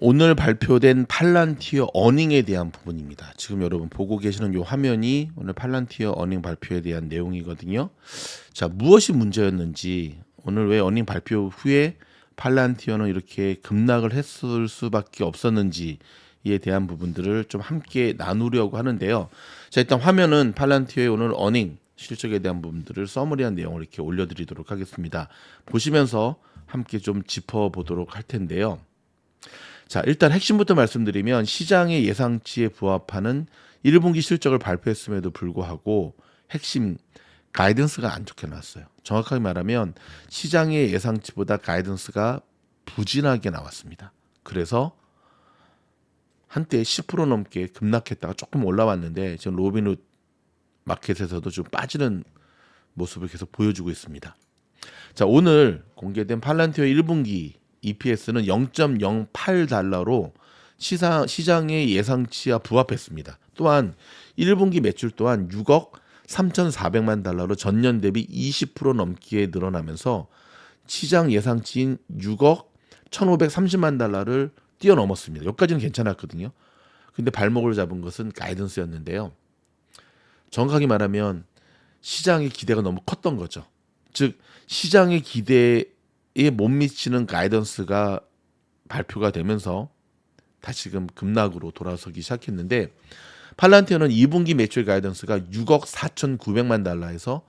오늘 발표된 팔란티어 어닝에 대한 부분입니다. 지금 여러분 보고 계시는 이 화면이 오늘 팔란티어 어닝 발표에 대한 내용이거든요. 자, 무엇이 문제였는지 오늘 왜 어닝 발표 후에 팔란티어는 이렇게 급락을 했을 수밖에 없었는지에 대한 부분들을 좀 함께 나누려고 하는데요. 자, 일단 화면은 팔란티어의 오늘 어닝 실적에 대한 부분들을 서머리한 내용을 이렇게 올려드리도록 하겠습니다. 보시면서 함께 좀 짚어보도록 할 텐데요. 자, 일단 핵심부터 말씀드리면 시장의 예상치에 부합하는 1분기 실적을 발표했음에도 불구하고 핵심 가이던스가 안 좋게 나왔어요. 정확하게 말하면 시장의 예상치보다 가이던스가 부진하게 나왔습니다. 그래서 한때 10% 넘게 급락했다가 조금 올라왔는데 지금 로빈훗 마켓에서도 좀 빠지는 모습을 계속 보여주고 있습니다. 자, 오늘 공개된 팔란티오 1분기 EPS는 0.08달러로 시장, 시장의 예상치와 부합했습니다. 또한 1분기 매출 또한 6억 3,400만 달러로 전년 대비 20% 넘게 늘어나면서 시장 예상치인 6억 1,530만 달러를 뛰어넘었습니다. 여기까지는 괜찮았거든요. 근데 발목을 잡은 것은 가이던스였는데요. 정확하게 말하면 시장의 기대가 너무 컸던 거죠. 즉 시장의 기대에 못 미치는 가이던스가 발표가 되면서 다시금 급락으로 돌아서기 시작했는데 팔란티어는 2분기 매출 가이던스가 6억 4,900만 달러에서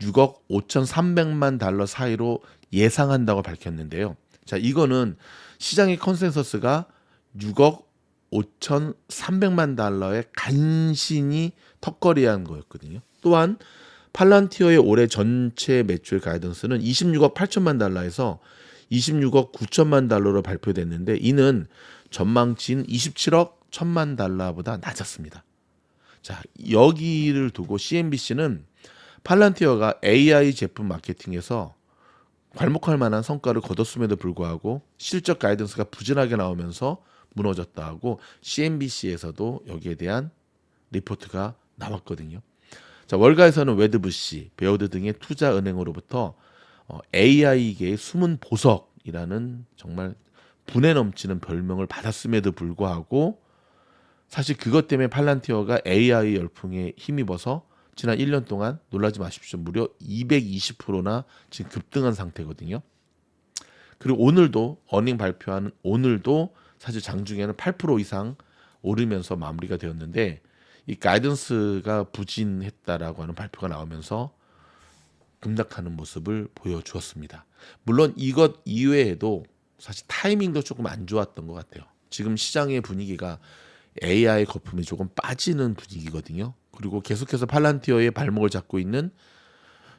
6억 5,300만 달러 사이로 예상한다고 밝혔는데요. 자, 이거는 시장의 컨센서스가 6억 5,300만 달러의 간신히 턱걸이한 거였거든요. 또한 팔란티어의 올해 전체 매출 가이던스는 26억 8천만 달러에서 26억 9천만 달러로 발표됐는데 이는 전망치인 27억 1천만 달러보다 낮았습니다. 자, 여기를 두고 CNBC는 팔란티어가 AI 제품 마케팅에서 괄목할 만한 성과를 거뒀음에도 불구하고 실적 가이던스가 부진하게 나오면서 무너졌다 하고 CNBC에서도 여기에 대한 리포트가 나왔거든요. 자, 월가에서는 웨드부시, 베어드 등의 투자 은행으로부터 어, AI계의 숨은 보석이라는 정말 분에 넘치는 별명을 받았음에도 불구하고 사실 그것 때문에 팔란티어가 AI 열풍에 힘입어서 지난 1년 동안 놀라지 마십시오. 무려 220%나 지금 급등한 상태거든요. 그리고 오늘도 어닝 발표하는 오늘도 사실 장중에는 8% 이상 오르면서 마무리가 되었는데 이 가이던스가 부진했다라고 하는 발표가 나오면서 급락하는 모습을 보여주었습니다. 물론 이것 이외에도 사실 타이밍도 조금 안 좋았던 것 같아요. 지금 시장의 분위기가 AI 거품이 조금 빠지는 분위기거든요. 그리고 계속해서 팔란티어의 발목을 잡고 있는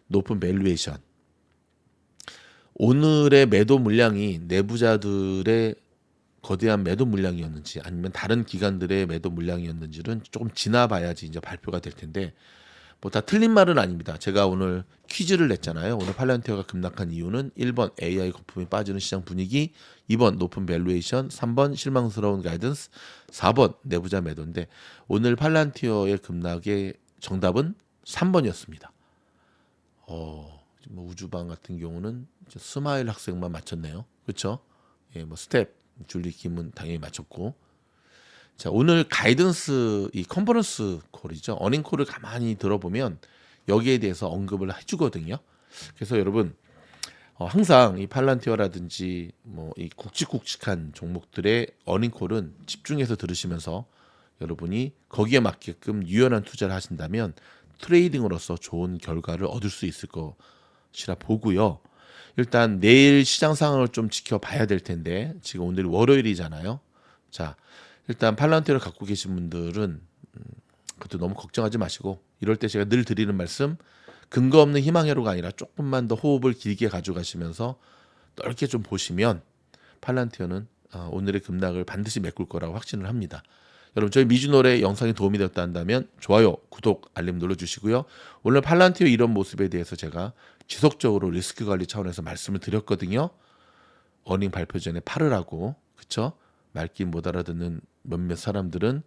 높은 밸류에이션. 오늘의 매도 물량이 내부자들의 거대한 매도 물량이었는지 아니면 다른 기관들의 매도 물량이었는지는 조금 지나봐야지 이제 발표가 될 텐데 뭐 다 틀린 말은 아닙니다. 제가 오늘 퀴즈를 냈잖아요. 오늘 팔란티어가 급락한 이유는 1번 AI 거품이 빠지는 시장 분위기, 2번 높은 밸류에이션, 3번 실망스러운 가이던스, 4번 내부자 매도인데 오늘 팔란티어의 급락의 정답은 3번이었습니다. 어, 뭐 우주방 같은 경우는 스마일 학생만 맞췄네요. 그렇죠? 예, 뭐 스텝 줄리 김은 당연히 맞췄고. 자 오늘 가이던스 이 컨퍼런스 콜이죠. 어닝 콜을 가만히 들어보면 여기에 대해서 언급을 해주거든요. 그래서 여러분 어, 항상 이 팔란티어라든지 뭐 이 굵직굵직한 종목들의 어닝 콜은 집중해서 들으시면서 여러분이 거기에 맞게끔 유연한 투자를 하신다면 트레이딩으로서 좋은 결과를 얻을 수 있을 것이라 보고요. 일단 내일 시장 상황을 좀 지켜봐야 될 텐데 지금 오늘 월요일이잖아요. 자, 일단 팔란티어를 갖고 계신 분들은 음, 그것도 너무 걱정하지 마시고 이럴 때 제가 늘 드리는 말씀 근거 없는 희망회로가 아니라 조금만 더 호흡을 길게 가져가시면서 넓게 좀 보시면 팔란티어는 어, 오늘의 급락을 반드시 메꿀 거라고 확신을 합니다. 여러분 저희 미주노래 영상이 도움이 되었다 한다면 좋아요, 구독, 알림 눌러주시고요. 오늘 팔란티어 이런 모습에 대해서 제가 지속적으로 리스크 관리 차원에서 말씀을 드렸거든요. 어닝 발표 전에 팔으라고 그쵸? 말귀 못 알아듣는 몇몇 사람들은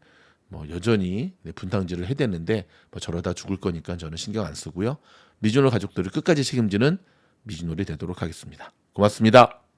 뭐 여전히 네, 분탕질을 해대는데 뭐 저러다 죽을 거니까 저는 신경 안 쓰고요. 미주노 가족들을 끝까지 책임지는 미주노리 되도록 하겠습니다. 고맙습니다.